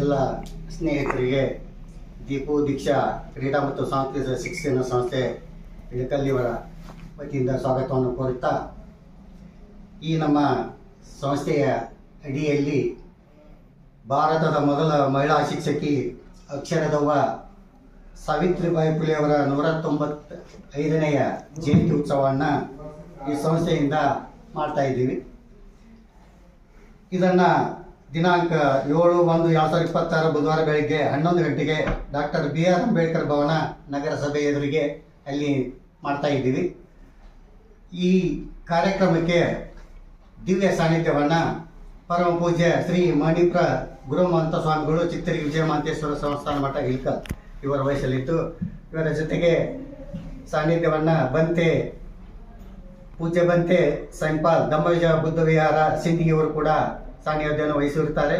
ಎಲ್ಲ ಸ್ನೇಹಿತರಿಗೆ ದೀಪು ದೀಕ್ಷಾ, ಕ್ರೀಡಾ ಮತ್ತು ಸಾಂಸ್ಕೃತಿಕ ಶಿಕ್ಷಣ ಸಂಸ್ಥೆ ಇಳಕಲ್ಲಿಯವರ ವತಿಯಿಂದ ಸ್ವಾಗತವನ್ನು ಕೋರುತ್ತಾ, ಈ ನಮ್ಮ ಸಂಸ್ಥೆಯ ಅಡಿಯಲ್ಲಿ ಭಾರತದ ಮೊದಲ ಮಹಿಳಾ ಶಿಕ್ಷಕಿ ಅಕ್ಷರದವ್ವ ಸಾವಿತ್ರಿಬಾಯಿ ಫುಲೆ ಅವರ ನೂರ ತೊಂಬತ್ತ ಐದನೆಯ ಜಯಂತಿ ಉತ್ಸವವನ್ನು ಈ ಸಂಸ್ಥೆಯಿಂದ ಮಾಡ್ತಾ ಇದ್ದೀವಿ. ಇದನ್ನು ದಿನಾಂಕ ಏಳು ಒಂದು ಎರಡು ಸಾವಿರದ ಇಪ್ಪತ್ತಾರು ಬುಧವಾರ ಬೆಳಗ್ಗೆ ಹನ್ನೊಂದು ಗಂಟೆಗೆ doctor B R Ambedkar Bhavan ನಗರಸಭೆ ಎದುರಿಗೆ ಅಲ್ಲಿ ಮಾಡ್ತಾ ಇದ್ದೀವಿ. ಈ ಕಾರ್ಯಕ್ರಮಕ್ಕೆ ದಿವ್ಯ ಸಾನ್ನಿಧ್ಯವನ್ನು ಪರಮ ಪೂಜ್ಯ ಶ್ರೀ ಮಣಿಪ್ರ ಗುರುಮಂತ ಸ್ವಾಮಿಗಳು ಚಿತ್ತರಿ ವಿಜಯಮಾಂತೇಶ್ವರ ಸಂಸ್ಥಾನ ಮಠ ಇಲ್ಕಲ್ ಇವರ ವಯಸ್ಸಲ್ಲಿದ್ದು ಇವರ ಜೊತೆಗೆ ಸಾನ್ನಿಧ್ಯವನ್ನು ಬಂತೆ, ಪೂಜ್ಯ ಬಂತೆ ಸಂಪಾಲ್ ದಮ್ಮವಿಜಯ ಬುದ್ಧ ವಿಹಾರ ಕೂಡ ಸಾನ್ನಿಧ್ಯವನ್ನು ವಹಿಸಿರುತ್ತಾರೆ.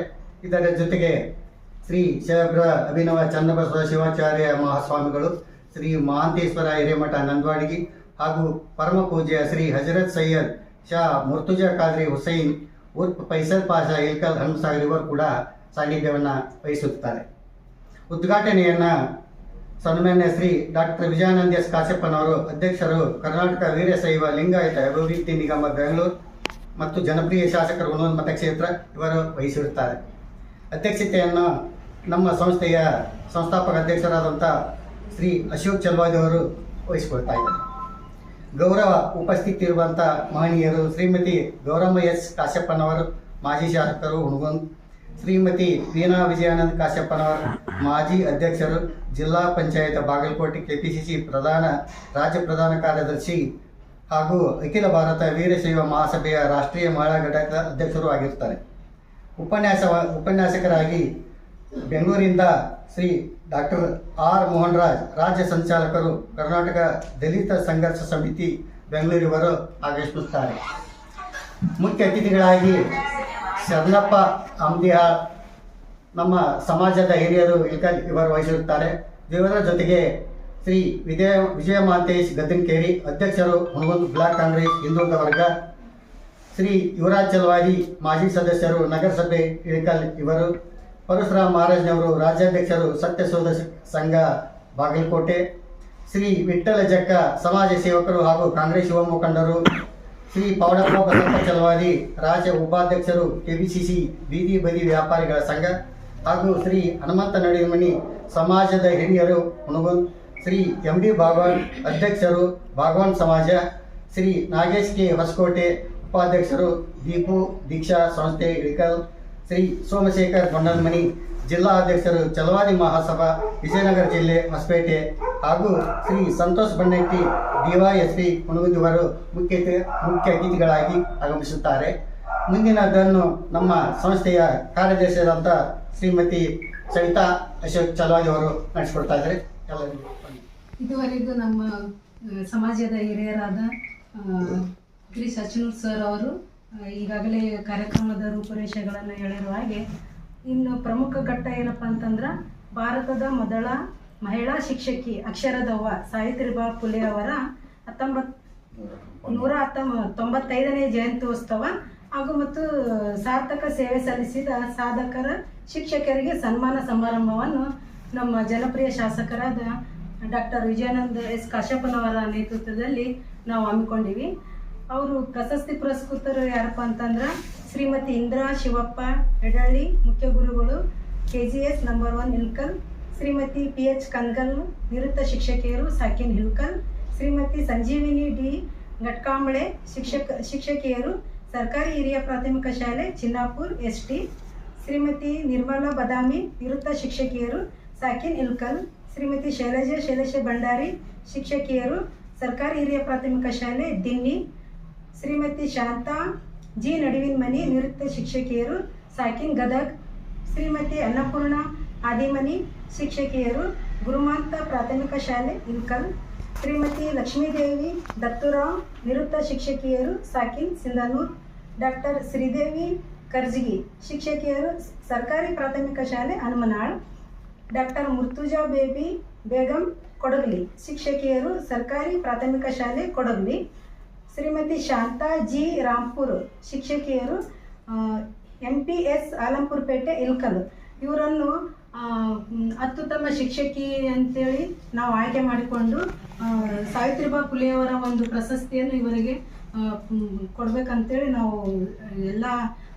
ಇದರ ಜೊತೆಗೆ ಶ್ರೀ ಶೇಬ್ರ ಅಭಿನವ ಚನ್ನಬಸವ ಶಿವಾಚಾರ್ಯ ಮಹಾಸ್ವಾಮಿಗಳು, ಶ್ರೀ ಮಹಾಂತೇಶ್ವರ ಹಿರೇಮಠ ನಂದವಾಡಿಗಿ ಹಾಗೂ ಪರಮ ಪೂಜ್ಯ ಶ್ರೀ ಹಜರತ್ ಸೈಯದ್ ಶಾ ಮುರ್ತುಜಾ ಖಾದ್ರಿ ಹುಸೈನ್, ಉರ್ಫ್ ಪೈಸಲ್ ಪಾಷಾ ಇಲ್ಕಲ್ ಹನುಸಾಗರ್ ಇವರು ಕೂಡ ಸಾನ್ನಿಧ್ಯವನ್ನು ವಹಿಸುತ್ತಾರೆ. ಉದ್ಘಾಟನೆಯನ್ನು ಸನ್ಮಾನ್ಯ ಶ್ರೀ ಡಾಕ್ಟರ್ ವಿಜಯಾನಂದ ಎಸ್ ಕಾಶಪ್ಪನವರು, ಅಧ್ಯಕ್ಷರು ಕರ್ನಾಟಕ ವೀರಶೈವ ಲಿಂಗಾಯತ ಅಭಿವೃದ್ಧಿ ನಿಗಮ ಬೆಂಗಳೂರು ಮತ್ತು ಜನಪ್ರಿಯ ಶಾಸಕರು ಒಂದೊಂದು ಮತಕ್ಷೇತ್ರ ಇವರು ವಹಿಸಿರುತ್ತಾರೆ. ಅಧ್ಯಕ್ಷತೆಯನ್ನು ನಮ್ಮ ಸಂಸ್ಥೆಯ ಸಂಸ್ಥಾಪಕ ಅಧ್ಯಕ್ಷರಾದಂಥ ಶ್ರೀ ಅಶೋಕ್ ಚಲ್ವಾಜ್ ಅವರು ವಹಿಸಿಕೊಳ್ತಾ ಇದ್ದಾರೆ. ಗೌರವ ಉಪಸ್ಥಿತಿ ಇರುವಂಥ ಮಹನೀಯರು ಶ್ರೀಮತಿ ಗೌರಮ್ಮ ಎಸ್ ಕಾಶ್ಯಪ್ಪನವರು, ಮಾಜಿ ಶಾಸಕರು ಹುಣಗುಂದ್, ಶ್ರೀಮತಿ ವೀನಾ ವಿಜಯಾನಂದ ಕಾಶ್ಯಪ್ಪನವರು, ಮಾಜಿ ಅಧ್ಯಕ್ಷರು ಜಿಲ್ಲಾ ಪಂಚಾಯತ್ ಬಾಗಲಕೋಟೆ ಕೆಪಿಸಿಸಿ ಪ್ರಧಾನ ರಾಜ್ಯ ಪ್ರಧಾನ ಕಾರ್ಯದರ್ಶಿ ಹಾಗೂ ಅಖಿಲ ಭಾರತ ವೀರಶೈವ ಮಹಾಸಭೆಯ ರಾಷ್ಟ್ರೀಯ ಮಹಿಳಾ ಘಟಕದ ಅಧ್ಯಕ್ಷರು ಆಗಿರ್ತಾರೆ ಉಪನ್ಯಾಸ ಉಪನ್ಯಾಸಕರಾಗಿ ಬೆಂಗಳೂರಿಂದ ಶ್ರೀ ಡಾಕ್ಟರ್ ಆರ್ ಮೋಹನ್ ರಾಜ್ ರಾಜ್ಯ ಸಂಚಾಲಕರು ಕರ್ನಾಟಕ ದಲಿತ ಸಂಘರ್ಷ ಸಮಿತಿ ಬೆಂಗಳೂರಿವರು ಆಗಮಿಸುತ್ತಾರೆ. ಮುಖ್ಯ ಅತಿಥಿಗಳಾಗಿ ಶರಣಪ್ಪ ಅಂಬಿಹಾಳ್ ನಮ್ಮ ಸಮಾಜದ ಹಿರಿಯರು ಇವರು ವಹಿಸಿರುತ್ತಾರೆ. ಇವರ ಜೊತೆಗೆ ಶ್ರೀ ವಿಜಯ ವಿಜಯ ಮಾಂತೇಶ್ ಗದ್ದನಕೇರಿ ಅಧ್ಯಕ್ಷರು ಹುಣಗುಂದ್ ಬ್ಲಾಕ್ ಕಾಂಗ್ರೆಸ್ ಹಿಂದುಳಿದ ವರ್ಗ, ಶ್ರೀ ಯುವರಾಜ್ ಚಲವಾದಿ ಮಾಜಿ ಸದಸ್ಯರು ನಗರಸಭೆ ಇಳಕಲ್ ಇವರು, ಪರಶುರಾಮ್ ಮಹಾರಾಜ್ನವರು ರಾಜ್ಯಾಧ್ಯಕ್ಷರು ಸತ್ಯಶೋಧ ಸಂಘ ಬಾಗಲಕೋಟೆ, ಶ್ರೀ ವಿಠ್ಠಲ ಜಕ್ಕ ಸಮಾಜ ಸೇವಕರು ಹಾಗೂ ಕಾಂಗ್ರೆಸ್ ಯುವ ಮುಖಂಡರು, ಶ್ರೀ ಪೌಡಪ್ಪ ಬಸಪ್ಪ ಚಲವಾದಿ ರಾಜ್ಯ ಉಪಾಧ್ಯಕ್ಷರು ಕೆಬಿಸಿಸಿ ಬೀದಿ ಬದಿ ವ್ಯಾಪಾರಿಗಳ ಸಂಘ ಹಾಗೂ ಶ್ರೀ ಹನುಮಂತ ನಡಿಮಣಿ ಸಮಾಜದ ಹಿರಿಯರು ಹುಣಗುಂದ್ ಶ್ರೀ ಎಂ ಡಿ ಭಾಗವಾನ್ ಅಧ್ಯಕ್ಷರು, ಭಾಗವಾನ್ ಸಮಾಜ, ಶ್ರೀ ನಾಗೇಶ್ ಕೆ ಹೊಸಕೋಟೆ ಉಪಾಧ್ಯಕ್ಷರು, ದೀಪು, ದೀಕ್ಷಾ ಸಂಸ್ಥೆ ಇಳಿಕಲ್ ಶ್ರೀ ಸೋಮಶೇಖರ್ ಗೊಂಡಲ್ಮನಿ ಜಿಲ್ಲಾ ಅಧ್ಯಕ್ಷರು ಚಲವಾದಿ ಮಹಾಸಭಾ, ವಿಜಯನಗರ ಜಿಲ್ಲೆ ಹೊಸಪೇಟೆ ಹಾಗೂ ಶ್ರೀ ಸಂತೋಷ್ ಬಣ್ಣಟ್ಟಿ, ಡಿವೈಎಸ್ಪಿ ಹುಣಗುಂದಿವರು ಮುಖ್ಯ ಮುಖ್ಯ ಅತಿಥಿಗಳಾಗಿ ಆಗಮಿಸುತ್ತಾರೆ. ಮುಂದಿನದನ್ನು ನಮ್ಮ ಸಂಸ್ಥೆಯ ಕಾರ್ಯದರ್ಶಿಯಾದಂಥ ಶ್ರೀಮತಿ ಸವಿತಾ ಅಶೋಕ್ ಚಲವಾದಿ ಅವರು ನಡೆಸಿಕೊಡ್ತಾ ಇದ್ದಾರೆ. ಇದುವರೆಗೂ ನಮ್ಮ ಸಮಾಜದ ಹಿರಿಯರಾದ ಶ್ರೀ ಸಚಿನೂರ್ ಸರ್ ಅವರು ಈಗಾಗಲೇ ಕಾರ್ಯಕ್ರಮದ ರೂಪುರೇಷೆಗಳನ್ನು ಹೇಳಿರುವ ಹಾಗೆ, ಇನ್ನು ಪ್ರಮುಖ ಘಟ್ಟ ಏನಪ್ಪ ಅಂತಂದ್ರೆ, ಭಾರತದ ಮೊದಲ ಮಹಿಳಾ ಶಿಕ್ಷಕಿ ಅಕ್ಷರದವ್ವ ಸಾವಿತ್ರಿಬಾ ಫುಲೆ ಅವರ ಹತ್ತೊಂಬತ್, ನೂರ ಹತ್ತೊಂಬ ತೊಂಬತ್ತೈದನೇ ಜಯಂತ್ಯೋತ್ಸವ ಹಾಗೂ ಮತ್ತು ಸಾರ್ಥಕ ಸೇವೆ ಸಲ್ಲಿಸಿದ ಸಾಧಕರ ಶಿಕ್ಷಕರಿಗೆ ಸನ್ಮಾನ ಸಮಾರಂಭವನ್ನು ನಮ್ಮ ಜನಪ್ರಿಯ ಶಾಸಕರಾದ ಡಾಕ್ಟರ್ ವಿಜಯಾನಂದ ಎಸ್ ಕಾಶ್ಯಪ್ಪನವರ ನೇತೃತ್ವದಲ್ಲಿ ನಾವು ಹಮ್ಮಿಕೊಂಡಿವಿ. ಅವರು ಪ್ರಶಸ್ತಿ ಪುರಸ್ಕೃತರು ಯಾರಪ್ಪ ಅಂತಂದ್ರೆ ಶ್ರೀಮತಿ ಇಂದ್ರಾ ಶಿವಪ್ಪ ಎಡಳ್ಳಿ ಮುಖ್ಯ ಗುರುಗಳು K G S number one Ilkal, Shrimati P H Kangal ನಿವೃತ್ತ ಶಿಕ್ಷಕಿಯರು ಸಾಕಿನ್ ಹಿಲ್ಕಲ್, ಶ್ರೀಮತಿ ಸಂಜೀವಿನಿ ಡಿ ಘಟ್ಕಾಂಬಳೆ, ಶಿಕ್ಷಕ ಶಿಕ್ಷಕಿಯರು ಸರ್ಕಾರಿ ಹಿರಿಯ ಪ್ರಾಥಮಿಕ ಶಾಲೆ ಚಿನ್ನಾಪುರ್ ಎಸ್ ಟಿ ಶ್ರೀಮತಿ ನಿರ್ಮಲಾ ಬದಾಮಿ ನಿವೃತ್ತ ಶಿಕ್ಷಕಿಯರು ಸಾಕಿನ್ ಇಲ್ಕಲ್, ಶ್ರೀಮತಿ ಶೈಲಜಾ ಶೈಲೇಶ ಭಂಡಾರಿ, ಶಿಕ್ಷಕಿಯರು, ಸರ್ಕಾರಿ ಹಿರಿಯ ಪ್ರಾಥಮಿಕ ಶಾಲೆ, ದಿನ್ನಿ, ಶ್ರೀಮತಿ ಶಾಂತಾ, ಜಿ ನಡುವಿನ ಮನಿ, ನಿವೃತ್ತ ಶಿಕ್ಷಕಿಯರು, ಸಾಕಿನ್ ಗದಗ್, ಶ್ರೀಮತಿ ಅನ್ನಪೂರ್ಣ, ಆದಿಮನಿ, ಶಿಕ್ಷಕಿಯರು, ಗುರುಮಾಂತ ಪ್ರಾಥಮಿಕ ಶಾಲೆ, ಇಲ್ಕಲ್, ಶ್ರೀಮತಿ ಲಕ್ಷ್ಮೀದೇವಿ, ದತ್ತುರಾವ್, ನಿವೃತ್ತ ಶಿಕ್ಷಕಿಯರು, ಸಾಕಿನ್ ಸಿಂಧನೂರ್, ಡಾಕ್ಟರ್ ಶ್ರೀದೇವಿ ಕರ್ಜಿಗಿ, ಶಿಕ್ಷಕಿಯರು, ಸರ್ಕಾರಿ ಪ್ರಾಥಮಿಕ ಶಾಲೆ ಹನುಮನಾಳ್. ಡಾಕ್ಟರ್ ಮುರ್ತುಜಾ ಬೇಬಿ ಬೇಗಂ ಕೊಡಗಲಿ, ಶಿಕ್ಷಕಿಯರು ಸರ್ಕಾರಿ ಪ್ರಾಥಮಿಕ ಶಾಲೆ ಕೊಡಗಲಿ, ಶ್ರೀಮತಿ ಶಾಂತಾ ಜಿ ರಾಂಪುರ್ ಶಿಕ್ಷಕಿಯರು ಎಂ ಪಿ ಎಸ್ ಆಲಂಪುರ್ ಪೇಟೆ, ಇಲ್ಕಲ್. ಇವರನ್ನು ಅತ್ಯುತ್ತಮ ಶಿಕ್ಷಕಿ ಅಂತೇಳಿ ನಾವು ಆಯ್ಕೆ ಮಾಡಿಕೊಂಡು ಸಾವಿತ್ರಿಬಾ ಫುಲೆಯವರ ಒಂದು ಪ್ರಶಸ್ತಿಯನ್ನು ಇವರಿಗೆ ಕೊಡ್ಬೇಕಂತೇಳಿ ನಾವು ಎಲ್ಲ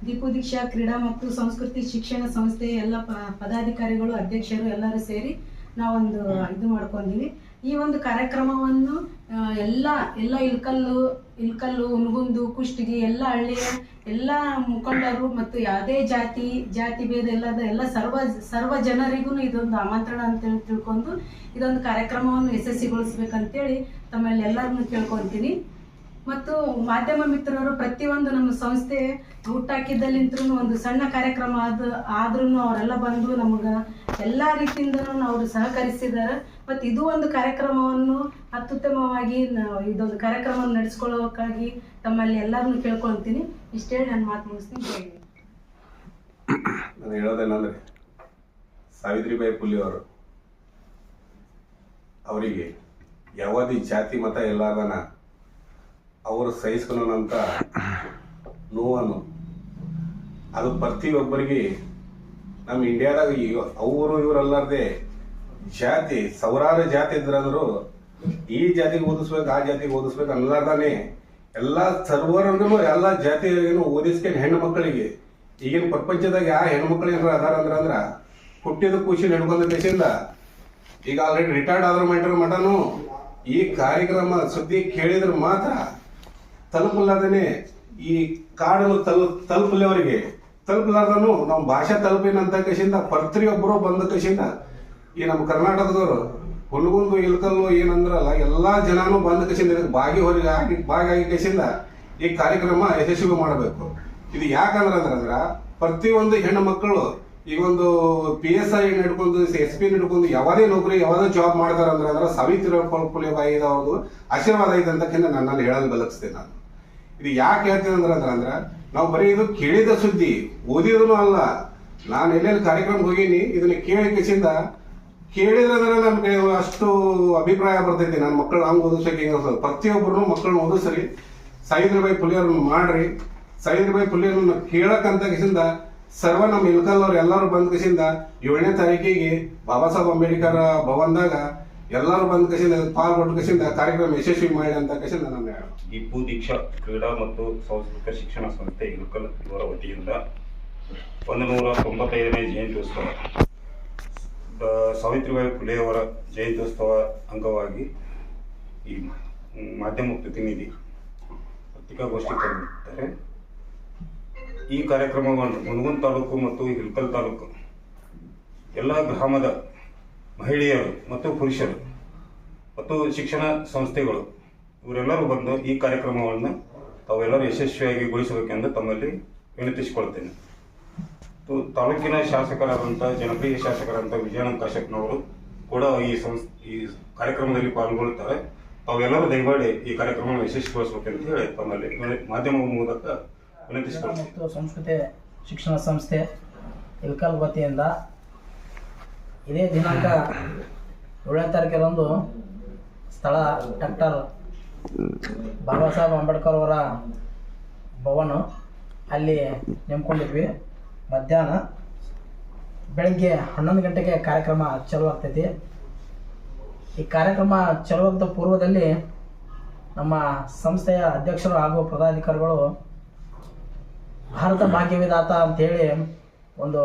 ದೀಪು ದೀಕ್ಷಾ ಕ್ರೀಡಾ ಮತ್ತು ಸಂಸ್ಕೃತಿ ಶಿಕ್ಷಣ ಸಂಸ್ಥೆ ಎಲ್ಲ ಪದಾಧಿಕಾರಿಗಳು, ಅಧ್ಯಕ್ಷರು ಎಲ್ಲರೂ ಸೇರಿ ನಾವೊಂದು ಇದು ಮಾಡ್ಕೊಂಡಿವಿ. ಈ ಒಂದು ಕಾರ್ಯಕ್ರಮವನ್ನು ಎಲ್ಲ ಎಲ್ಲ ಇಲ್ಕಲ್ಲು ಇಲ್ಕಲ್ಲು ಉನ್ಗುಂದು ಕುಷ್ಟಗಿ, ಎಲ್ಲ ಹಳ್ಳಿಯ ಎಲ್ಲ ಮುಖಂಡರು ಮತ್ತು ಯಾವುದೇ ಜಾತಿ ಜಾತಿ ಭೇದ ಇಲ್ಲದ ಎಲ್ಲ ಸರ್ವ ಸರ್ವ ಜನರಿಗೂ ಇದೊಂದು ಆಮಂತ್ರಣ ಅಂತೇಳಿ ತಿಳ್ಕೊಂಡು ಇದೊಂದು ಕಾರ್ಯಕ್ರಮವನ್ನು ಯಶಸ್ವಿಗೊಳಿಸ್ಬೇಕಂತೇಳಿ ತಮ್ಮಲ್ಲಿ ಎಲ್ಲರನ್ನು ಕೇಳ್ಕೊತೀನಿ ಮತ್ತು ಮಾಧ್ಯಮ ಮಿತ್ರರು ಪ್ರತಿಯೊಂದು ನಮ್ಮ ಸಂಸ್ಥೆ ಹುಟ್ಟಾಕಿದ್ದಲ್ಲಿಂತ್ರೂ ಒಂದು ಸಣ್ಣ ಕಾರ್ಯಕ್ರಮ ಆದ ಆದ್ರೂ ಅವರೆಲ್ಲ ಬಂದು ನಮಗೆ ಎಲ್ಲ ರೀತಿಯಿಂದನೂ ಅವರು ಸಹಕರಿಸಿದ್ದಾರೆ. ಮತ್ತು ಇದು ಒಂದು ಕಾರ್ಯಕ್ರಮವನ್ನು ಅತ್ಯುತ್ತಮವಾಗಿ ಇದೊಂದು ಕಾರ್ಯಕ್ರಮವನ್ನು ನಡೆಸ್ಕೊಳ್ಳೋಕ್ಕಾಗಿ ತಮ್ಮಲ್ಲಿ ಎಲ್ಲರನ್ನು ಕೇಳ್ಕೊಳ್ತೀನಿ. ಹೇಳಿ ನಾನು ಮಾತು ಮುಗಿಸ್ತೀನಿ. ನಾನು ಹೇಳೋದೇನಂದ್ರೆ, ಸಾವಿತ್ರಿಬಾಯಿ ಫುಲೆ ಅವರು ಅವರಿಗೆ ಯಾವುದೇ ಜಾತಿ, ಮತ ಇಲ್ಲಾರ್ದನ ಅವರು ಸಹಿಸ್ಕೊಳ್ಳೋಣಂತ ನೋವನ್ನು ಅದು ಪ್ರತಿಯೊಬ್ಬರಿಗೆ ನಮ್ಮ ಇಂಡಿಯಾದಾಗ ಅವರು ಇವರಲ್ಲಾರ್ದೆ ಜಾತಿ, ಸಾವಿರಾರು ಜಾತಿ ಇದ್ರಂದ್ರು ಈ ಜಾತಿಗೆ ಓದಿಸ್ಬೇಕು, ಆ ಜಾತಿಗೆ ಓದಿಸ್ಬೇಕು ಅನ್ನಲಾರ್ದಾನೆ ಎಲ್ಲ ಸರ್ವರನ್ನು ಎಲ್ಲ ಜಾತಿಯನ್ನು ಓದಿಸ್ಕೊಂಡು ಹೆಣ್ಣು ಮಕ್ಕಳಿಗೆ ಈಗಿನ ಪ್ರಪಂಚದಾಗ ಯಾವ ಹೆಣ್ಮಕ್ಳು ಏನಾರ ಅದಾರ ಅಂದ್ರ ಅಂದ್ರ ಹುಟ್ಟಿದ ಖುಷಿ ಹಿಡ್ಕೊಂಡ ದೇಶದಿಂದ ಈಗ ಆಲ್ರೆಡಿ ರಿಟೈರ್ಡ್ ಆದ್ರ ಮಾಡಿರೋ ಮಟನು ಈ ಕಾರ್ಯಕ್ರಮ ಸುದ್ದಿ ಕೇಳಿದ್ರೆ ಮಾತ್ರ ತಲುಪಲಾರ್ದೇನೆ ಈ ಕಾಡನ್ನು ತಲು ತಲುಪಲಿಯವರಿಗೆ ತಲುಪಲಾರ್ದನು ನಮ್ಮ ಭಾಷೆ ತಲುಪಿನಂತ ಕಶಿಂದ ಪ್ರತಿಯೊಬ್ಬರು ಬಂದ ಕಶಿಂದ ಈ ನಮ್ಮ ಕರ್ನಾಟಕದವರು ಹುಲ್ಗುಂದು, ಇಲ್ಕಲ್ಲು, ಏನಂದ್ರಲ್ಲ, ಎಲ್ಲಾ ಜನನು ಬಂದ ಕಸಿಂದ ಇದಕ್ಕೆ ಬಾಗಿ ಹೊರಗೆ ಆಗಿ ಭಾಗಿಯಾಗಿ ಕಸಿಂದ ಈ ಕಾರ್ಯಕ್ರಮ ಯಶಸ್ವಿ ಮಾಡಬೇಕು. ಇದು ಯಾಕಂದ್ರ ಪ್ರತಿ ಪ್ರತಿಯೊಂದು ಹೆಣ್ಣು ಮಕ್ಕಳು ಈಗ ಒಂದು ಪಿ ಎಸ್ ಐ ಹಿಡ್ಕೊಂಡು ಎಸ್ ಪಿ ಹಿಡ್ಕೊಂಡು ಯಾವುದೇ ನೌಕರಿ, ಯಾವುದೇ ಜಾಬ್ ಮಾಡ್ತಾರ ಅಂದ್ರೆ ಅಂದ್ರೆ ಸಾವಿತ್ರಿ ಫುಲೆ ಬಾಯಿದ ಅವ್ರದ್ದು ಆಶೀರ್ವಾದ ಐತೆ ಅಂತಕ್ಕಿಂತ ನನ್ನ ಹೇಳಲು ಬೆಲಗಿಸ್ತೇನೆ ನಾನು. ಇದು ಯಾಕೆ ಹೇಳ್ತೀನಿ ಅಂದ್ರೆ ಅಂದ್ರೆ ಅಂದ್ರೆ ನಾವು ಬರೀ ಇದು ಕೇಳಿದ ಸುದ್ದಿ ಓದಿದ್ರು ಅಲ್ಲ. ನಾನು ಎಲ್ಲೆಲ್ಲಿ ಕಾರ್ಯಕ್ರಮಕ್ಕೆ ಹೋಗೀನಿ, ಇದನ್ನ ಕೇಳಿ ಕಿಸಿಂದ ಕೇಳಿದ್ರೆ ನಮ್ಗೆ ಅಷ್ಟು ಅಭಿಪ್ರಾಯ ಬರ್ತೈತಿ. ನನ್ನ ಮಕ್ಕಳು ಹಂಗೆ ಓದಿಸ್ಬೇಕು, ಹಿಂಗ ಪ್ರತಿಯೊಬ್ಬರು ಮಕ್ಕಳನ್ನ ಓದಿಸ್ರಿ. ಸಾವಿತ್ರಿಬಾಯಿ ಫುಲೆಯವ್ರನ್ನ ಮಾಡ್ರಿ. ಸಾವಿತ್ರಿಬಾಯಿ ಫುಲೆಯವ್ರನ್ನ ಕೇಳಕ್ಕಂತ ಕಿಸಿಂದ ಸರ್ವ ನಮ್ಮ ಇಲ್ಕಲ್ ಅವ್ರು ಎಲ್ಲರೂ ಬಂದ ಕಿಸಿಂದ ಏಳನೇ ತಾರೀಕಿಗೆ ಬಾಬಾ ಸಾಹೇಬ್ ಅಂಬೇಡ್ಕರ್ ಭವನದಾಗ ಎಲ್ಲರೂ ಬಂದ ಕಸಿಂದ ಪಾಲ್ಗೊಂಡು ಕಸಿಂದ ಕಾರ್ಯಕ್ರಮ ಯಶಸ್ವಿ ಮಾಡಿ ಅಂತ ಕಸಿಂದ ನಾನು ದೀಪು ದೀಕ್ಷಾ ಕ್ರೀಡಾ ಮತ್ತು ಸಾಂಸ್ಕೃತಿಕ ಶಿಕ್ಷಣ ಸಂಸ್ಥೆ ಇಳಕಲ್ ಇವರ ವತಿಯಿಂದ ಒಂದು ನೂರ ತೊಂಬತ್ತೈದನೇ ಜಯಂತ್ಯೋತ್ಸವ. ಸಾವಿತ್ರಿಬಾಯಿ ಫುಲೆಯವರ ಜಯಂತ್ಯೋತ್ಸವ ಅಂಗವಾಗಿ ಈ ಮಾಧ್ಯಮ ಪ್ರತಿನಿಧಿ ಪತ್ರಿಕಾಗೋಷ್ಠಿ ಕರೆದಿದ್ದಾರೆ. ಈ ಕಾರ್ಯಕ್ರಮವನ್ನು ಮುನಗುಂದ್ ತಾಲೂಕು ಮತ್ತು ಹಿಲ್ಕಲ್ ತಾಲೂಕು ಎಲ್ಲ ಗ್ರಾಮದ ಮಹಿಳೆಯರು ಮತ್ತು ಪುರುಷರು ಮತ್ತು ಶಿಕ್ಷಣ ಸಂಸ್ಥೆಗಳು, ಇವರೆಲ್ಲರೂ ಬಂದು ಈ ಕಾರ್ಯಕ್ರಮವನ್ನು ತಾವೆಲ್ಲರೂ ಯಶಸ್ವಿಯಾಗಿ ಗೊಳಿಸಬೇಕೆಂದು ತಮ್ಮಲ್ಲಿ ವಿನಂತಿಸಿಕೊಳ್ತೇನೆ. ತಾಲೂಕಿನ ಶಾಸಕರಾದಂಥ, ಜನಪ್ರಿಯ ಶಾಸಕರಾದಂಥ ವಿಜಯಾನಂದ ಕಾಶಪ್ಪನವರು ಕೂಡ ಈ ಸಂಸ್, ಈ ಕಾರ್ಯಕ್ರಮದಲ್ಲಿ ಪಾಲ್ಗೊಳ್ಳುತ್ತಾರೆ. ತಾವೆಲ್ಲರೂ ದಯಮಾಡಿ ಈ ಕಾರ್ಯಕ್ರಮವನ್ನು ಯಶಸ್ವಿಗೊಳಿಸಬೇಕಂತ ಹೇಳಿ ತಮ್ಮಲ್ಲಿ ಮಾಧ್ಯಮ ಮೂಲಕ ವಿನಂತಿಸಿಕೊಳ್ತೇನೆ. ಸಂಸ್ಕೃತಿ ಶಿಕ್ಷಣ ಸಂಸ್ಥೆ ಇಲ್ಕಲ್ ವತಿಯಿಂದ ಇದೇ ದಿನಾಂಕ ಏಳನೇ ತಾರೀಕಿರಂದು ಸ್ಥಳ ಡಾಕ್ಟರ್ ಬಾಬಾ ಸಾಹೇಬ್ ಅಂಬೇಡ್ಕರ್ ಅವರ ಭವನ ಅಲ್ಲಿ ನೆಮ್ಕೊಂಡಿದ್ವಿ. ಮಧ್ಯಾಹ್ನ ಬೆಳಗ್ಗೆ ಹನ್ನೊಂದು ಗಂಟೆಗೆ ಕಾರ್ಯಕ್ರಮ ಚಾಲು ಆಗ್ತೈತಿ ಈ ಕಾರ್ಯಕ್ರಮ ಚಾಲುವಂಥ ಪೂರ್ವದಲ್ಲಿ ನಮ್ಮ ಸಂಸ್ಥೆಯ ಅಧ್ಯಕ್ಷರು ಹಾಗೂ ಪದಾಧಿಕಾರಿಗಳು ಭಾರತ ಭಾಗ್ಯವಿದಾತ ಅಂತೇಳಿ ಒಂದು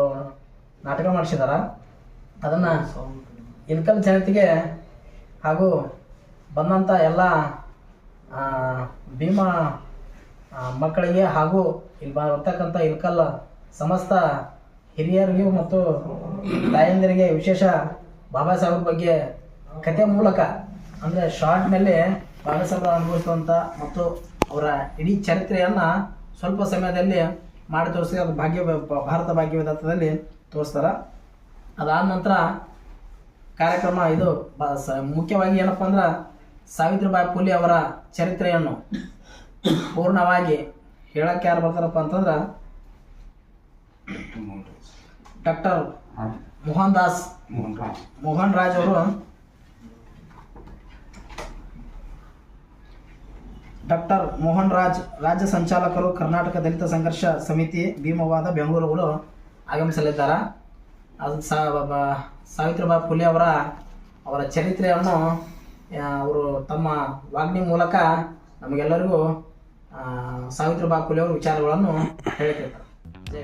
ನಾಟಕ ಮಾಡಿಸಿದಾರ. ಅದನ್ನು ಇನ್ಕಮ್ ಜನತೆಗೆ ಹಾಗೂ ಬಂದಂಥ ಎಲ್ಲ ಭೀಮಾ ಮಕ್ಕಳಿಗೆ ಹಾಗೂ ಇಲ್ಲಿ ಬರ್ತಕ್ಕಂಥ ಇಲ್ಕಲ್ ಸಮಸ್ತ ಹಿರಿಯರಿಗೂ ಮತ್ತು ತಾಯಂದಿರಿಗೆ ವಿಶೇಷ ಬಾಬಾ ಸಾಹೇಬ್ರ ಬಗ್ಗೆ ಕತೆ ಮೂಲಕ, ಅಂದರೆ ಶಾರ್ಟ್ನಲ್ಲಿ ಬಾಬಾ ಸಾಹೇಬ್ರ ಅನುಭವಿಸುವಂಥ ಮತ್ತು ಅವರ ಇಡೀ ಚರಿತ್ರೆಯನ್ನು ಸ್ವಲ್ಪ ಸಮಯದಲ್ಲಿ ಮಾಡಿ ತೋರಿಸಿ ಅದು ಭಾಗ್ಯ, ಭಾರತ ಭಾಗ್ಯವಿದಾತದಲ್ಲಿ ತೋರಿಸ್ತಾರೆ. ಅದಾದ ನಂತರ ಕಾರ್ಯಕ್ರಮ ಇದು ಮುಖ್ಯವಾಗಿ ಏನಪ್ಪ ಅಂದ್ರೆ ಸಾವಿತ್ರಿಬಾಯಿ ಫುಲೆ ಅವರ ಚರಿತ್ರೆಯನ್ನು ಪೂರ್ಣವಾಗಿ ಹೇಳಕ್ಕೆ ಯಾರು ಬರ್ತಾರಪ್ಪ ಅಂತಂದ್ರೆ ಡಾಕ್ಟರ್ ಮೋಹನ್ ದಾಸ್ ಮೋಹನ್ ರಾಜ್ ಅವರು. ಡಾಕ್ಟರ್ ಮೋಹನ್ ರಾಜ್ ರಾಜ್ಯ ಸಂಚಾಲಕರು ಕರ್ನಾಟಕ ದಲಿತ ಸಂಘರ್ಷ ಸಮಿತಿ ಭೀಮವಾದ ಬೆಂಗಳೂರುಗಳು ಆಗಮಿಸಲಿದ್ದಾರೆ. ಅದು ಸಾ, ಬ- ಸಾವಿತ್ರಿಬಾಯಿ ಫುಲೆ ಅವರ ಅವರ ಚರಿತ್ರೆಯನ್ನು ಅವರು ತಮ್ಮ ವಾಗ್ನಿ ಮೂಲಕ ನಮಗೆಲ್ಲರಿಗೂ ಸಾವಿತ್ರಿಬಾ ಫುಲೆ ಅವರ ವಿಚಾರಗಳನ್ನು ಹೇಳ್ತಿರ್ತಾರೆ ಜೈ